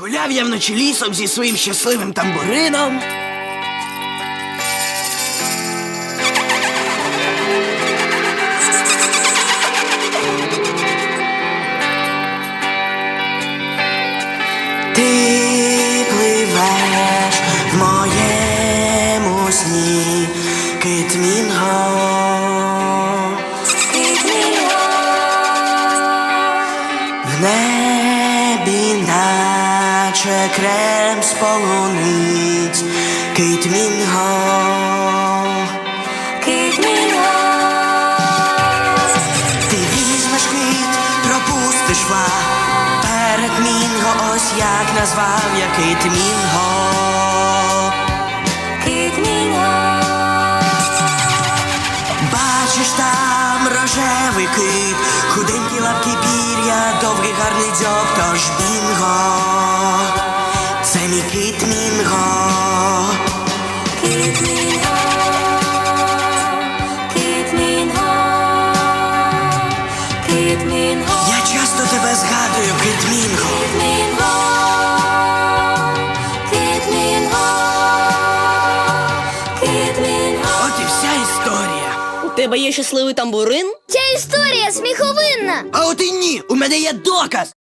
Гуляв я вночі лісом зі своїм щасливим тамбурином. Ти пливеш в моєму сні, Китмінго. В наче крем з Кейт Китмінго. Ти візьмеш квіт, пропустиш ва. Перед мінго, ось як назвав я Кейт мінго рожевий кит, худенькі лапки пір'я, довгий гарний дзьоб, тож бінго. Це мій кит мінго. Я часто тебе згадую, кит мінго. От і вся історія тебе є щасливий тамбурин? Ця історія сміховинна. А от і ні, у мене є доказ